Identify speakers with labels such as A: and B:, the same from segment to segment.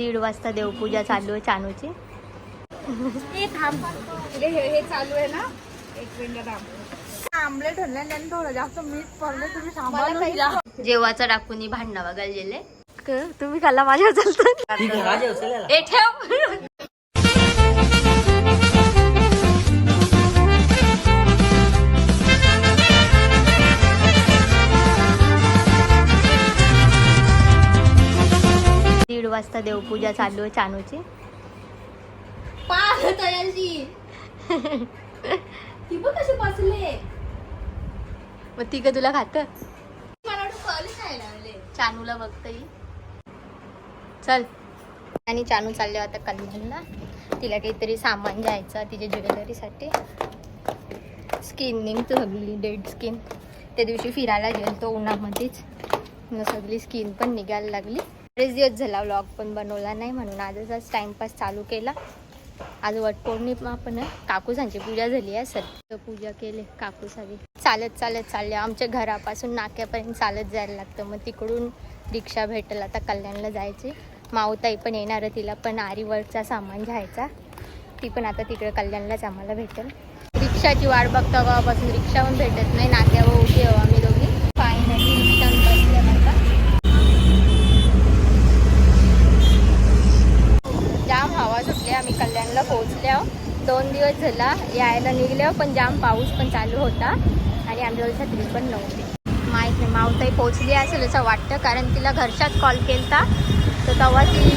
A: दीड वाजता देवपूजा चालू आहे चानूची.
B: हे थांब चालू आहे ना? एक मिनिट थांब. आमलेट होणार आणि थोडं जास्त मीठ पडलं तुम्ही सांभाळून घ्या.
A: जेवाचं टाकून भांडणं बघायला गेले तुम्ही खाल्ला माझ्या चालतं ए ठेव. वाजता देवपूजा चालू आहे चानूची.
B: तयारची ती
A: मग ती का तुला खात?
B: मला खायला
A: चानूला बघता चल. आणि चानू चालले आता कल्याणला तिला काहीतरी सामान घ्यायचं तिच्या ज्वेलरीसाठी. स्किनिंग सगळी डेड स्किन त्या दिवशी फिरायला गेलो तो उन्हामध्येच. मग सगळी स्किन पण निघायला लागली. बरेच दिवस झाला व्लॉग पण बनवला नाही म्हणून. आजच आज टाइमपास चालू केला. आज वटपौर्णिमा पण काकूसांची पूजा झाली आहे सर. पूजा केली. काकूसावी चालत चालत चालले. आमच्या घरापासून नाक्यापर्यंत चालत जायला लागतं. मग तिकडून रिक्षा भेटेल. आता कल्याणला जायची. माऊताई पण येणार तिला पण आरीवरचा सामान घ्यायचा. ती पण आता तिकडे कल्याणलाच आम्हाला भेटेल. रिक्षाची वाट बघता गावापासून रिक्षा पण भेटत नाही. नाक्यावर उभी आहो. आम्ही दोघी फायनली रिक्षा बसल्या आता जाम हवा सुटली आम्ही कल्याणला पोहोचल्या झाला. यायला निघलं पण जाम पाऊस पण चालू होता आणि आमच्याजवळ छत्री पण नव्हती. माहीत नाही मावताई पोहोचली असेल असं वाटतं कारण तिला घरच्याच कॉल केला तर तेव्हा ती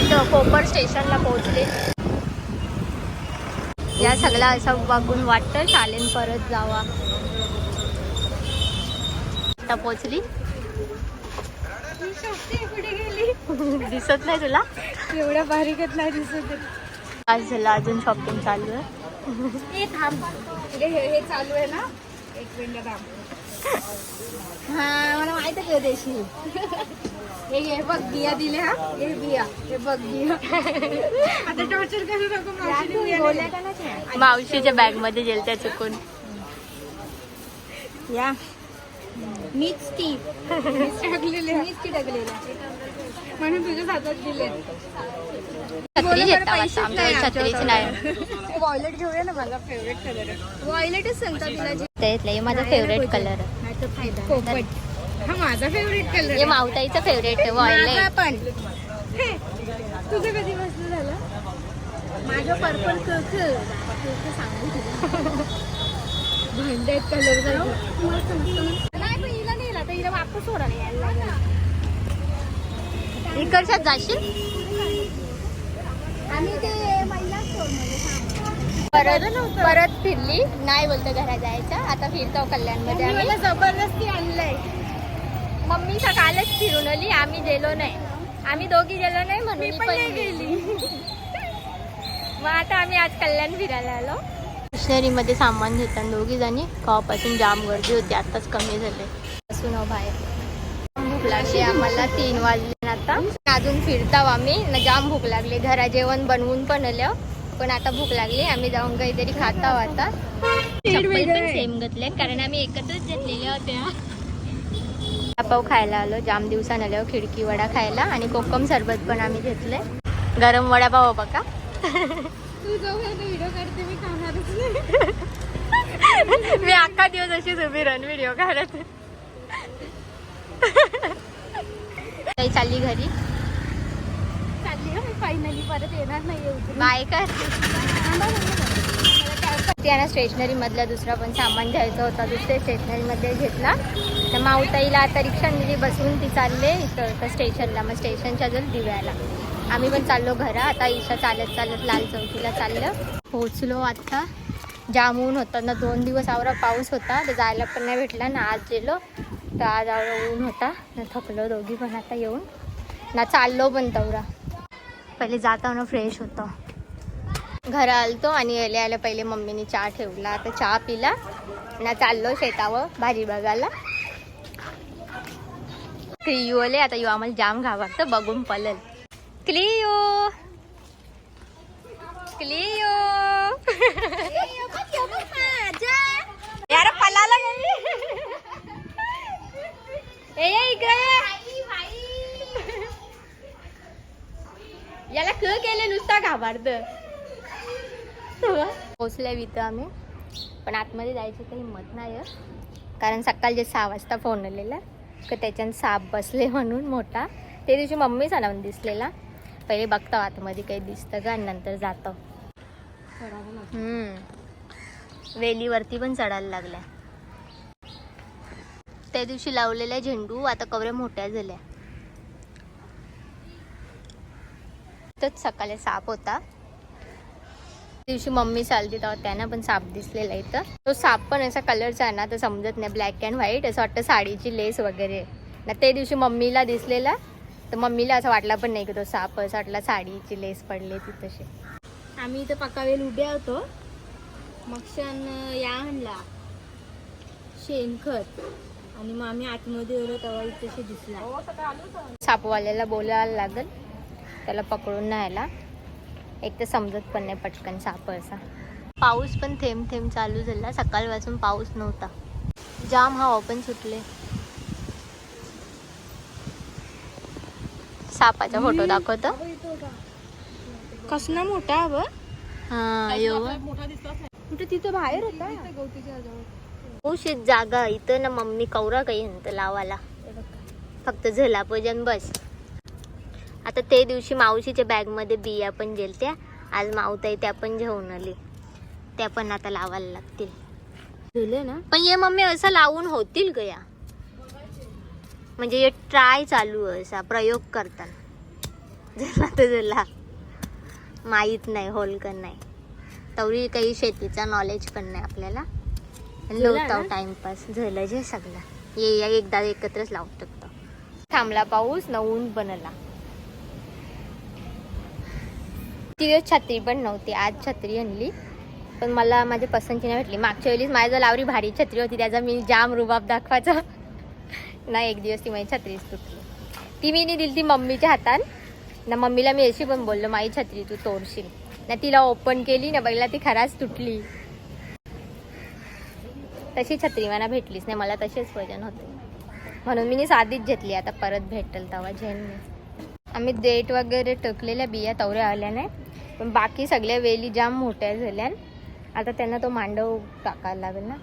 A: इथं कोपर स्टेशनला पोहोचली. या सगळा असं बघून वाटतं शालेन परत जावा. आता पोहोचली. दिसत नाही तुला?
B: एवढ्या बारीकच नाही दिसत.
A: आज झालं अजून शॉपिंग चालू आहे.
B: हे थांब. हे हे हे चालू आहे ना? एक मिनिट थांब. हा मला माहीत आहे देशी. हे घे बघ बिया दिले हा हे बिया हे बघ बिया. आता टॉर्चर करू नको मावशीने बिया दिल्या.
A: मावशीच्या बॅगमध्ये गेल त्या चुकून.
B: या. मीच ती. मीच टाकलेले मीच ती टाकलेले म्हणून तुझ्याच हातात दिले
A: छत्री घेता वाटतं? आमच्याकडे छत्रीच नाही.
B: वॉयलेट घेऊया ना माझा फेवरेट कलर आहे. वॉयलेटच सांगता तिला जी.
A: त्यातलं हे माझा फेवरेट कलर
B: पोपट हा माझा फेवरेट कलर
A: हे मावताईचं फेवरेट आहे वॉयलेट
B: पण. तुझं कधी बसलं झालं? माझं पर्पल सांगू तुला भांड्यात कलर नाही पण हिला तर हिला वापस सोडायला यायला लागला
A: इकडच्यात जाशील
B: आम्ही ते महिला स्टोरमध्ये
A: परत परत फिरली. नाही बोलतो घरात जायचं. आता फिरतो कल्याणमध्ये आम्ही.
B: मला जबरदस्ती आणलंय.
A: मम्मी सकाळच फिरून आली. आम्ही गेलो नाही. आम्ही दोघी गेलो नाही म्हणून
B: पण
A: गेली. मग आता आम्ही आज कल्याण फिरायला आलो. स्टेशनरीमध्ये सामान घेताना दोघी जणी कवापासून जाम गर्दी होती. आताच कमी झाले. असून हो बाहेर. भूक लागली. आम्हाला तीन वाजले. आता. अजून फिरताव आम्ही. न जाम भूक लागली. घरा जेवण बनवून पण आलं. पण आता भूक लागली. आम्ही जाऊन काहीतरी खाता आता. चप्पल पण सेम घेतले. कारण आम्ही एकत्रच घेतलेल्या होत्या. पाव खायला आलो. जाम दिवसानं आलो खिडकी वडा खायला आणि कोकम सरबत पण आम्ही घेतले. गरम बघा.
B: मी खाणारच नाही.
A: मी अख्खा दिवस अशीच उभी रन व्हिडिओ काढत. काही चालली घरी.
B: चालली मी फायनली परत येणार नाही.
A: बाय कर दुसरा पण सामान घ्यायचा होता. दुसरे स्टेशनरी मध्ये घेतला. तर माऊताईला आता रिक्षामध्ये बसवून ती चालले इथं तर स्टेशनला मग स्टेशनच्या जर दिव्याला. आम्ही पण चाललो घरा आता ईशा चालत चालत लाल चौकीला चाललं. पोहोचलो आता. जाम ऊन होतं. ना दोन दिवस आवरा पाऊस होता तर जायला पण नाही भेटला. ना आज गेलो तर आज आवरा ऊन होता. ना थकलो दोघी पण आता येऊन. ना चाललो पण तवरा पहिले जाताना फ्रेश होतं. घरा आलतो आणि यायला यायला पहिले मम्मीने चहा ठेवला. आता चहा पिला. ना चाललो शेतावर भाजी बघायला. क्रियू आले. आता यू आम्हाला जाम घाबरतं बघून पलल क्लियो. क्लियो. गेली ए इकडे. याला क केले नुसता घाबरत. पोचल्या इथं आम्ही. पण आतमध्ये जायची काही हिंमत नाही. कारण सकाळचे सहा वाजता फोन आलेला का त्याच्यानं साप बसले म्हणून मोठा. ते दिवशी मम्मीचा नाव दिसलेला. पहिले बघतो आतमध्ये काही दिसतं का आणि नंतर जातो. हम्म. वेलीवरती पण चढायला लागल्या. त्या दिवशी लावलेल्या झेंडू आता कवऱ्या मोठ्या झाल्या. तोच सकाळी साप होता. त्या दिवशी मम्मी चालती तेव्हा त्यांना पण साप दिसलेला इथं. तो साप पण असा कलरचा आहे ना तर समजत नाही ब्लॅक अँड व्हाईट असं वाटतं साडीची लेस वगैरे. ना ते दिवशी मम्मीला दिसलेला तर मम्मीला असं वाटला पण नाही की तो साप असं वाटला साडीची लेस पडली ती तसे
B: आम्ही इथं पकावेल उभे होतो. मग क्षण या आणला शेणखत. आणि मग आम्ही आतमध्ये गेलो तेव्हा इथे दिसला.
A: सापवाल्याला बोलायला लागल. त्याला पकडून न्यायला. एक तर समजत पण नाही पटकन साप असा. पाऊस पण थेंब थेंब चालू झाला. सकाळपासून पाऊस नव्हता. जाम हवा पण सुटले. सापाचा फोटो दाखवतो.
B: कसला मोठा
A: हा यो
B: कुठे तिथं बाहेर होता.
A: हो शेत जागा इथं ना मम्मी कवरा काही म्हणतं लावाला फक्त झला पूजन बस. आता ते दिवशी मावशीच्या बॅगमध्ये बिया पण गेलत्या. आज मावताई त्या पण घेऊन आली. त्या पण आता लावायला लागतील.
B: ना?
A: पण ये मम्मी असं लावून होतील ग या. म्हणजे हे ट्राय चालू आहे असा प्रयोग करताना. झाला तर झाला. माहीत नाही होल का नाही. तवरी काही शेतीचा नॉलेज पण नाही आपल्याला. लोटाव? टाइमपास. झालं जे सगळं. ये या एकदा एकत्रच लावू शकतो थांबला पाऊस न ऊन बनला. ती छत्री पण नव्हती आज छत्री आणली. पण मला माझ्या पसंतची नाही भेटली. मागच्या वेळेस माझ्या लावरी भारी छत्री होती त्याचा मी जाम रुबाब दाखवायचा. नाही एक दिवस ती माझी छत्रीच तुटली. ती मी नाही दिली ती मम्मीच्या हातात. ना मम्मीला मी अशी पण बोललो माझी छत्री तू तोडशील. ना तिला ओपन केली ना बघला ती खराच तुटली. तशी छत्री मला भेटलीच नाही मला तशीच वजन होते. म्हणून मी साधीच घेतली आता परत भेटेल तेव्हा झेन मी. आम्ही देठ वगैरे टकलेल्या बिया तवऱ्या आल्या नाही पण बाकी सगळ्या वेली जाम मोठ्या झाल्या आता त्यांना तो मांडव टाकायला लागेल ना.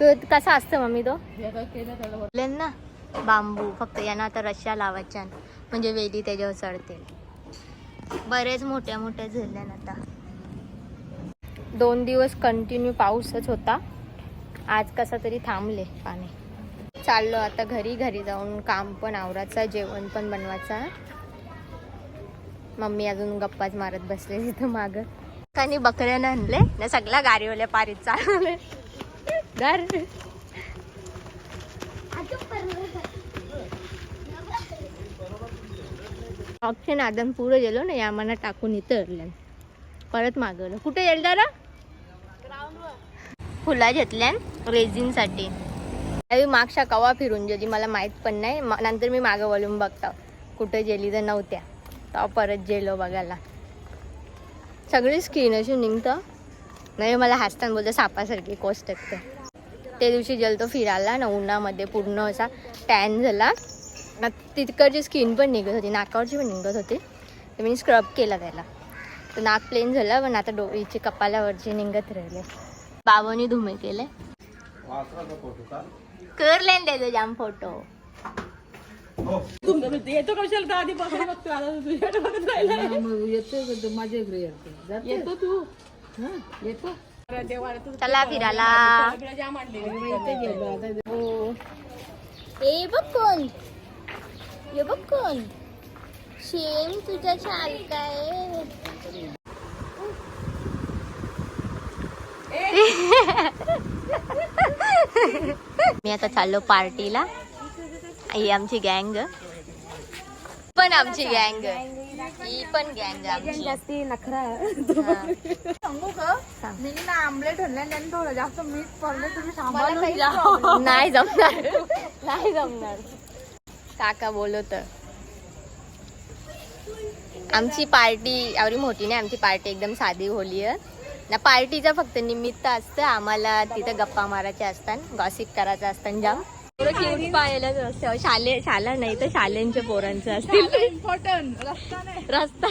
A: क- कसा असतं मम्मी तो? ना बांबू फक्त यांना आता रश्या लावायच्या म्हणजे वेली त्याच्यावर चढतील. बरेच मोठ्या मोठ्या झाल्या आता. दोन दिवस कंटिन्यू पाऊसच होता. आज कसा तरी थांबले पाणी. चाललो आता घरी घरी जाऊन काम पण आवडायचं जेवण पण बनवायचं. मम्मी अजून गप्पाच मारत बसले तिथं माग. कानी बकऱ्यानं आणले ना सगळ्या गाडीवाल्या पारीत चालवले. घर ऑप्शन आदम पुढे गेलो ना या मना टाकून इथं परत मागवलं कुठे येईल दादा फुला घेतल्यान रेझिनसाठी त्यावेळी मागच्या कवा फिरून गेली मला माहीत पण नाही. नंतर मी मागं वळून बघता. कुठं गेली तर नव्हत्या. तेव्हा परत गेलो बघायला. सगळी स्किन अशी निघतं. नाही मला हसताना बोलतं सापासारखी कोस्ट टाकते ते दिवशी जलतो फिरायला ना उन्हामध्ये पूर्ण असा टॅन झाला. तिकडची स्किन पण निघत होती. नाकावरची पण निघत होती. तर मी स्क्रब केला त्याला. तर नाक प्लेन झालं पण आता डोळीची कपालावरची निघत राहिले. बाबांनी धुमे केले. करलेन त्याचं जाम फोटो.
C: येतो कशाला तर आधी बघायला बघतो. आता राहिला येतो तू? येतो. देवाला तू.
A: चला फिरायला. हो. ए बघ कोण. ये बघ कोण. शेम तुझ्या शाल काय मी आता चाललो पार्टीला. ही आमची गँग. पण आमची गँग. ही पण गँग आमची.
B: जास्ती नखरा. सांगू का. मी ना आमलेट थोडं जास्त मीठ पडले तुम्ही.
A: नाही जमणार. नाही जमणार. काका बोलवत. आमची पार्टी एवढी मोठी नाही आमची पार्टी एकदम साधी होली आहे. ना पार्टीचं फक्त निमित्त असतं. आम्हाला तिथं गप्पा मारायच्या असतात गॉसिप करायचं असतं जाम शाले शाला नाही तर शालेंच्या पोरांचं असतील.
C: इम्पॉर्टंट रस्ता
A: रस्ता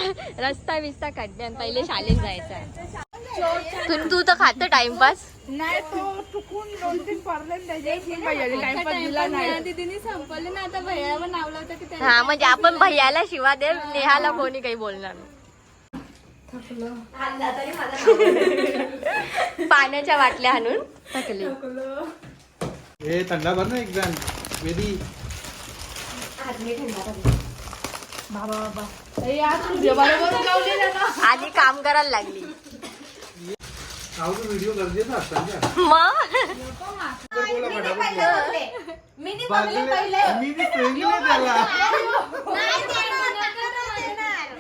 A: रस्ता बिस्ता खड्ड्यान पहिले शालेत जायचा. तू तू तर खात टाइमपास.
C: नाही तो चुकून दोन तीन पाहिजे.
B: संपवले ना आता भैयावर नाव लावतं
A: हा म्हणजे आपण भैयाला शिवा दे नेहाला कोणी काही बोलणार नाही. पाण्याच्या बाटल्या आणून थकली
D: हे थंडा भर ना एक जण. वेदी.
A: आधी काम करायला लागली.
D: व्हिडिओ गरजेचा असतात
A: मग?
D: मी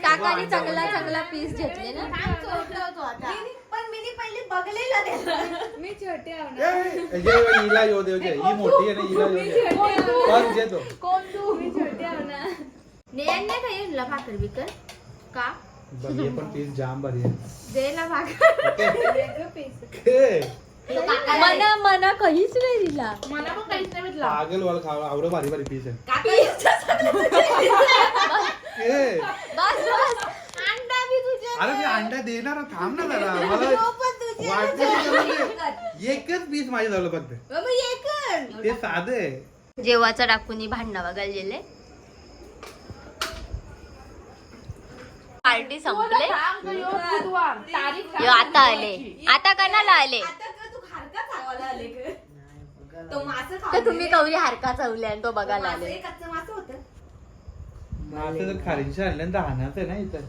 A: काकाने चांगला चांगला पीस घेतले ना.
B: मी छोटे आहो
D: ए, जे हिला येऊ दे जे. ही मोठी आहे ना हिला येऊ दे. पण जे तो.
B: मी छोटे आहो ना.
D: बघ हे पण पीस जाम भारी आहे.
B: वेगळं piece.
D: हे,
A: मना मना काहीच नाही दिला.
C: मला पण काहीच नाही भेटला.
D: पागल वाला खावा आवडं भारी भारी पीस आहे
A: बस बस
D: अरे देणार ना, थांब ना जरा मला की त्याला ते एकच पीस माझे झालं फक्त. ते साधं आहे.
A: जेवाचं टाकून भांडणं बघायला गेले पार्टी संपले. यो आता आले. आता कणाला आले? तर तुम्ही कवरी हारका चवले आणि तो बघायला आले.
D: मासे जर खारीची आणलं तर आहे ना इथं.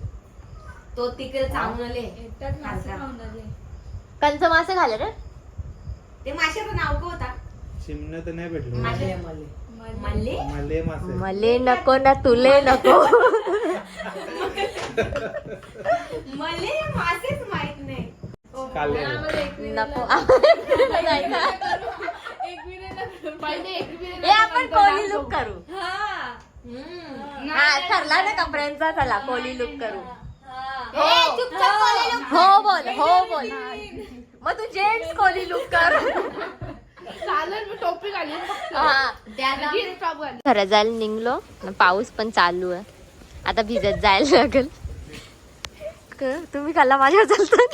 E: तो तिकडे चावून आले
B: एकटाच मासे
A: कंच मासे खाले रे?
E: ते माशाचं नाव का होता.
D: चिमणं तर नाही भेटलं.
E: मासे? मल्ले
D: मले? मासे.
A: मले नको ना तुले नको.
E: मले मासेच माहीत नाही.
D: काले.
A: नको.
C: पहिले एक बी
A: हे आपण कोली लुक करू?
E: हम्म.
A: हा. ठरला ना कपड्यांचा चला कोली लुक करू
E: ए, चुपचाप बोलायला नको.
A: हो. बोल हो बोल. मग तू जेंट्स कोली लुक कर? हा. खरं जायला निघलो. पाऊस पण चालू आहे. आता भिजत जायला लागेल. क- तुम्ही कल्ला माझ्या चालता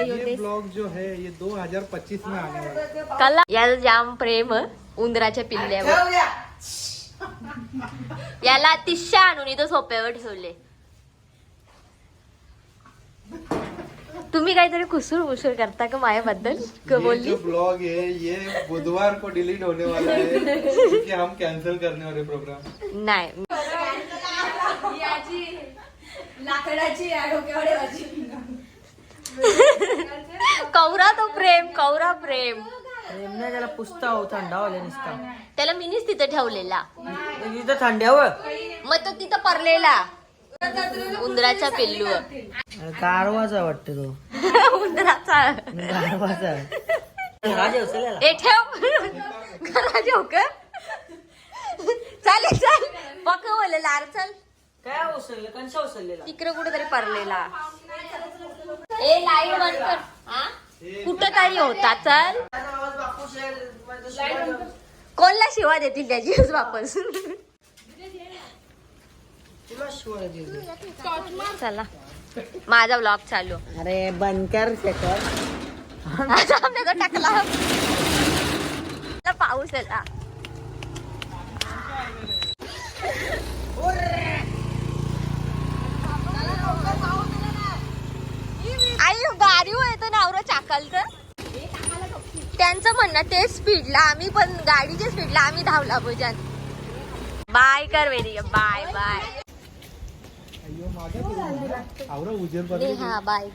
D: ये ब्लॉग जो है ये 2025 में आने वाला है।
A: कल्ला याला जाम प्रेम उंदराच्या पिल्ल्यावर. याला तिश्या आणून इथं सोप्यावर ठेवले. तुम्ही काहीतरी कुसूर कुसूर करता का माझ्याबद्दल क
D: ये
A: बोलली.
D: जो ब्लॉग है ये बुधवार को डिलीट होने वाला है क्योंकि हम कैंसिल करने वाले प्रोग्राम
A: नाही.
E: लाकडाची
A: कौरा तो प्रेम कौरा प्रेम.
F: एमने त्याला पुसता हो थंडावले नुसता.
A: त्याला मीनीच तिथं ठेवलेला.
F: इथं थंड्यावर?
A: मग तो तिथं परलेला. उंदराचा पिल्लू
F: गारवाचा वाटतं तो.
A: उंदराचा.
F: गारवाचा.
A: ए ठेव. का चालेल चाल पक बोले लार चल.
F: काय
A: तिकडे कुठेतरी परलेला ए लाइट बंद कर. हा? कुठं तरी होता चल. कोणला शिवा देतील त्याची वापस? चला. माझा ब्लॉग चालू.
F: अरे बंद कर
A: टाकला. पाऊस आला आई गाडी येतो नावरा चाकलचं त्यांचं म्हणणं ते स्पीडला आम्ही पण गाडीच्या स्पीडला आम्ही धावला भोजन. बाय कर वेडी बाय बाय
D: आवरा उजेर
A: हा बाय